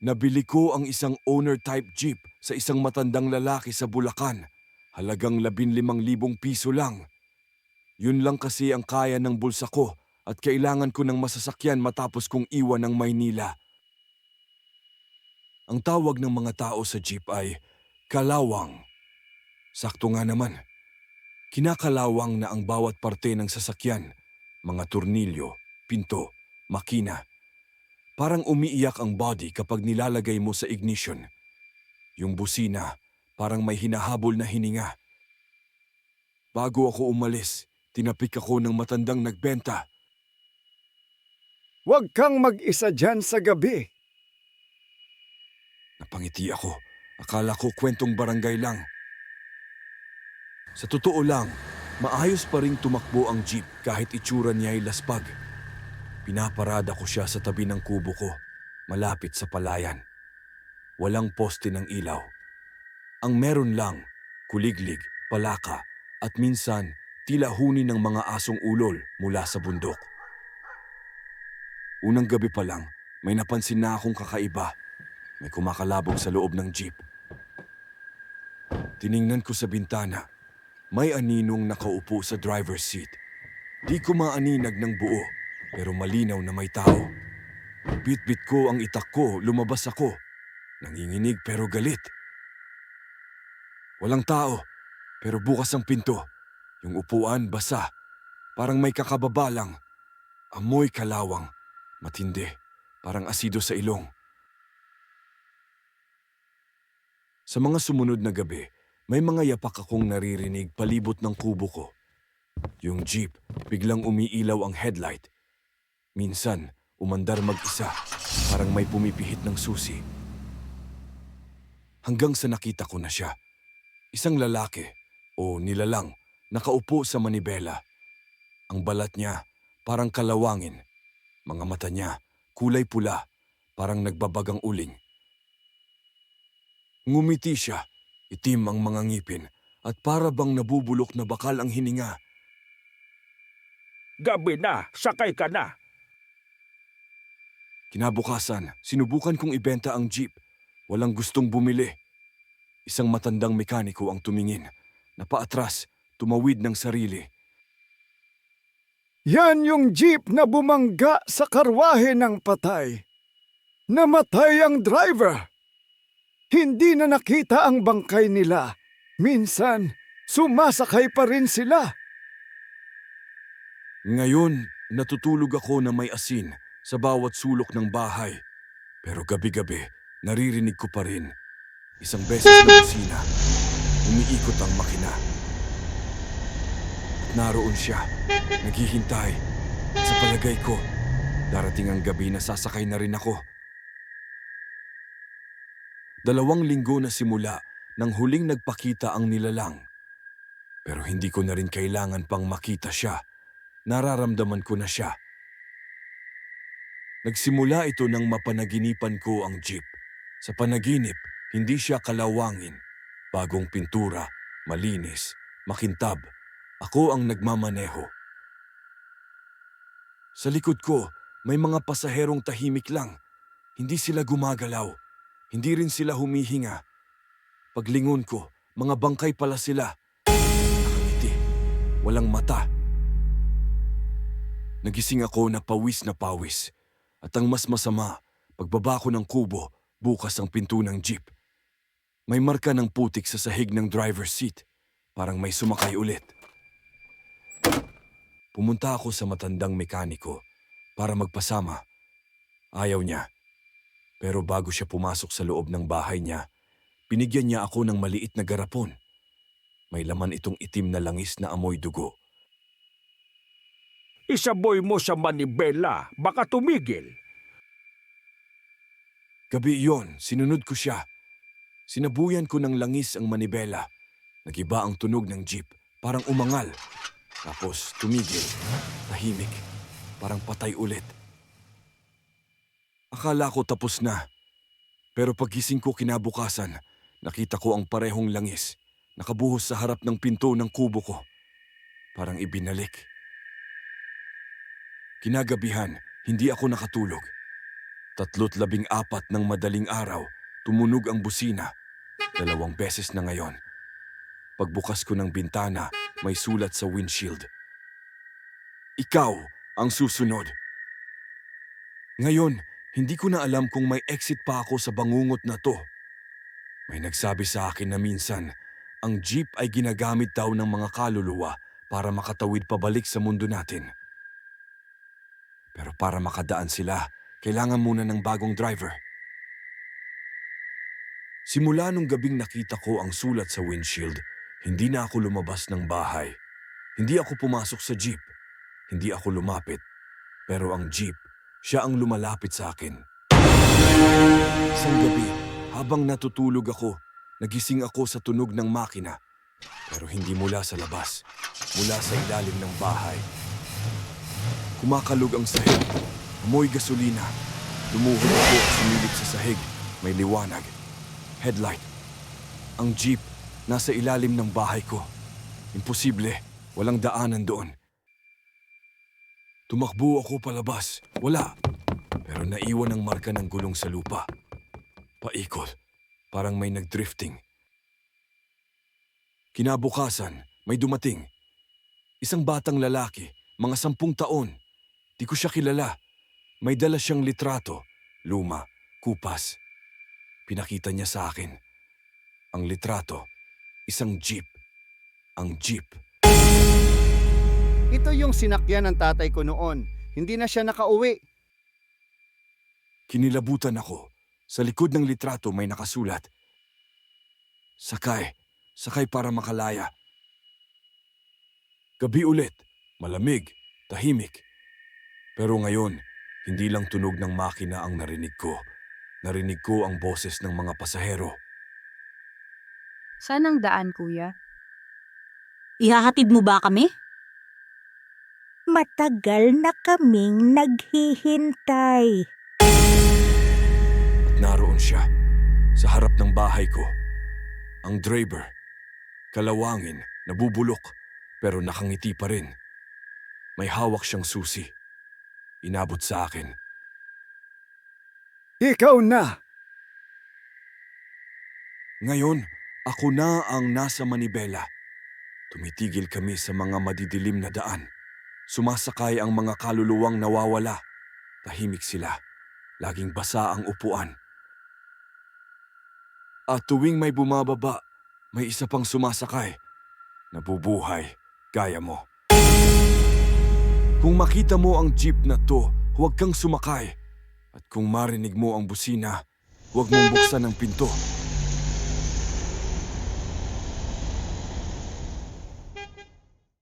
Nabili ko ang isang owner-type jeep sa isang matandang lalaki sa Bulacan. Halagang 15,000 piso lang. Yun lang kasi ang kaya ng bulsa ko at kailangan ko ng masasakyan matapos kong iwan ng Maynila. Ang tawag ng mga tao sa jeep ay kalawang. Sakto nga naman. Kinakalawang na ang bawat parte ng sasakyan, mga turnilyo, pinto, makina. Parang umiiyak ang body kapag nilalagay mo sa ignition. Yung busina, parang may hinahabol na hininga. Bago ako umalis, tinapik ako ng matandang nagbenta. Huwag kang mag-isa dyan sa gabi. Napangiti ako. Akala ko kwentong barangay lang. Sa totoo lang, maayos pa ring tumakbo ang jeep kahit itsura niya ay laspag. Pinaparada ko siya sa tabi ng kubo ko, malapit sa palayan. Walang poste ng ilaw. Ang meron lang, kuliglig, palaka, at minsan tila huni ng mga asong ulol mula sa bundok. Unang gabi pa lang, may napansin na akong kakaiba. May kumakalabog sa loob ng jeep. Tiningnan ko sa bintana. May aninong nakaupo sa driver's seat. Di ko maaninag ng buo, pero malinaw na may tao. Bit-bit ko ang itak ko, lumabas ako. Nanginginig pero galit. Walang tao, pero bukas ang pinto. Yung upuan basa, parang may kakababa lang. Amoy kalawang, matindi, parang asido sa ilong. Sa mga sumunod na gabi, may mga yapak akong naririnig palibot ng kubo ko. Yung jeep, biglang umiilaw ang headlight. Minsan, umandar mag-isa, parang may pumipihit ng susi. Hanggang sa nakita ko na siya. Isang lalaki, o nilalang, nakaupo sa manibela. Ang balat niya, parang kalawangin. Mga mata niya, kulay pula, parang nagbabagang uling. Ngumiti siya, itim ang mga ngipin, at para bang nabubulok na bakal ang hininga. Gabi na, sakay ka na. Kinabukasan, sinubukan kong ibenta ang jeep. Walang gustong bumili. Isang matandang mekaniko ang tumingin. Napaatras, tumawid ng sarili. Yan yung jeep na bumangga sa karwahe ng patay. Namatay ang driver. Hindi na nakita ang bangkay nila. Minsan, sumasakay pa rin sila. Ngayon, natutulog ako na may asin sa bawat sulok ng bahay. Pero gabi-gabi, naririnig ko pa rin. Isang beses na busina, umiikot ang makina. At naroon siya, naghihintay. At sa palagay ko, darating ang gabi na sasakay na rin ako. Dalawang linggo na simula nang huling nagpakita ang nilalang. Pero hindi ko na rin kailangan pang makita siya. Nararamdaman ko na siya. Nagsimula ito nang mapanaginipan ko ang jeep. Sa panaginip, hindi siya kalawangin. Bagong pintura, malinis, makintab. Ako ang nagmamaneho. Sa likod ko, may mga pasaherong tahimik lang. Hindi sila gumagalaw. Hindi rin sila humihinga. Paglingon ko, mga bangkay pala sila. Nakangiti. Walang mata. Nagising ako na pawis na pawis. At ang mas masama, pagbaba ko ng kubo, bukas ang pinto ng jeep. May marka ng putik sa sahig ng driver's seat. Parang may sumakay ulit. Pumunta ako sa matandang mekaniko para magpasama. Ayaw niya. Pero bago siya pumasok sa loob ng bahay niya, binigyan niya ako ng maliit na garapon. May laman itong itim na langis na amoy dugo. Isaboy mo sa manibela, baka tumigil. Gabi iyon, sinunod ko siya. Sinabuyan ko ng langis ang manibela. Nagiba ang tunog ng jeep, parang umangal. Tapos tumigil, tahimik, parang patay ulit. Akala ko tapos na. Pero pagising ko kinabukasan, nakita ko ang parehong langis. Nakabuhos sa harap ng pinto ng kubo ko. Parang ibinalik. Kinagabihan, hindi ako nakatulog. Tatlo't labing apat ng madaling araw, tumunog ang busina. Dalawang beses na ngayon. Pagbukas ko ng bintana, may sulat sa windshield. Ikaw ang susunod. Ngayon, hindi ko na alam kung may exit pa ako sa bangungot na to. May nagsabi sa akin na minsan, ang jeep ay ginagamit daw ng mga kaluluwa para makatawid pabalik sa mundo natin. Pero para makadaan sila, kailangan muna ng bagong driver. Simula nung gabing nakita ko ang sulat sa windshield, hindi na ako lumabas ng bahay. Hindi ako pumasok sa jeep. Hindi ako lumapit. Pero ang jeep, siya ang lumalapit sa akin. Isang gabi, habang natutulog ako, nagising ako sa tunog ng makina. Pero hindi mula sa labas, mula sa ilalim ng bahay. Kumakalog ang sahig, amoy gasolina. Lumuhod ako at sumilip sa sahig, may liwanag. Headlight. Ang jeep, nasa ilalim ng bahay ko. Imposible, walang daanan doon. Tumakbo ako palabas. Wala. Pero naiwan ang marka ng gulong sa lupa. Paikot. Parang may nagdrifting. Kinabukasan, may dumating. Isang batang lalaki, mga sampung taon. Di ko siya kilala. May dala siyang litrato, luma, kupas. Pinakita niya sa akin. Ang litrato, isang jeep. Ang jeep. Ito yung sinakyan ng tatay ko noon. Hindi na siya nakauwi. Kinilabutan ako. Sa likod ng litrato may nakasulat. Sakay. Sakay para makalaya. Gabi ulit. Malamig. Tahimik. Pero ngayon, hindi lang tunog ng makina ang narinig ko. Narinig ko ang boses ng mga pasahero. Saan ang daan, kuya? Ihahatid mo ba kami? Matagal na kaming naghihintay. At naroon siya. Sa harap ng bahay ko. Ang driver. Kalawangin, nabubulok, pero nakangiti pa rin. May hawak siyang susi. Inabot sa akin. Ikaw na! Ngayon, ako na ang nasa Manibela. Tumitigil kami sa mga madidilim na daan. Sumasakay ang mga kaluluwang nawawala. Tahimik sila. Laging basa ang upuan. At tuwing may bumababa, may isa pang sumasakay. Nabubuhay, gaya mo. Kung makita mo ang jeep na to, huwag kang sumakay. At kung marinig mo ang busina, huwag mong buksan ang pinto.